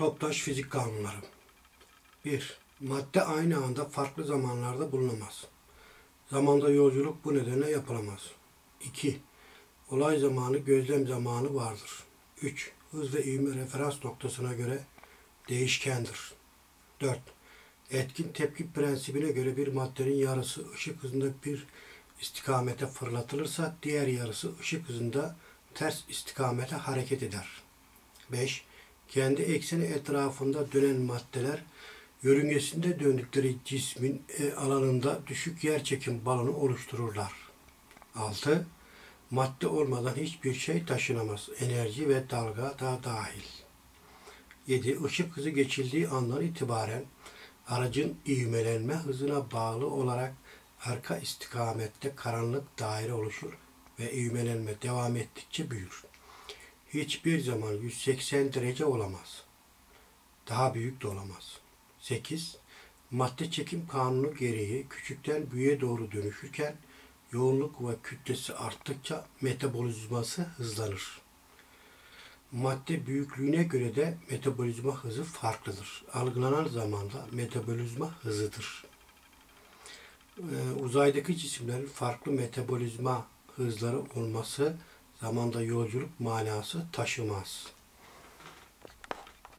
Toptaş fizik kanunları. 1. Madde aynı anda farklı zamanlarda bulunamaz. Zamanda yolculuk bu nedenle yapılamaz. 2. Olay zamanı gözlem zamanı vardır. 3. Hız ve ivme referans noktasına göre değişkendir. 4. Etkin tepki prensibine göre bir maddenin yarısı ışık hızında bir istikamete fırlatılırsa diğer yarısı ışık hızında ters istikamete hareket eder. 5. Kendi ekseni etrafında dönen maddeler yörüngesinde döndükleri cismin e, alanında düşük yerçekim balonu oluştururlar. 6. Madde olmadan hiçbir şey taşınamaz. Enerji ve dalga da dahil. 7. Işık hızı geçildiği andan itibaren aracın ivmelenme hızına bağlı olarak arka istikamette karanlık daire oluşur ve ivmelenme devam ettikçe büyür. Hiçbir zaman 180 derece olamaz. Daha büyük de olamaz. 8. Madde çekim kanunu gereği küçükten büyüğe doğru dönüşürken yoğunluk ve kütlesi arttıkça metabolizması hızlanır. Madde büyüklüğüne göre de metabolizma hızı farklıdır. Algılanan zamanda metabolizma hızıdır. Ee, uzaydaki cisimlerin farklı metabolizma hızları olması zamanda yolculuk manası taşımaz.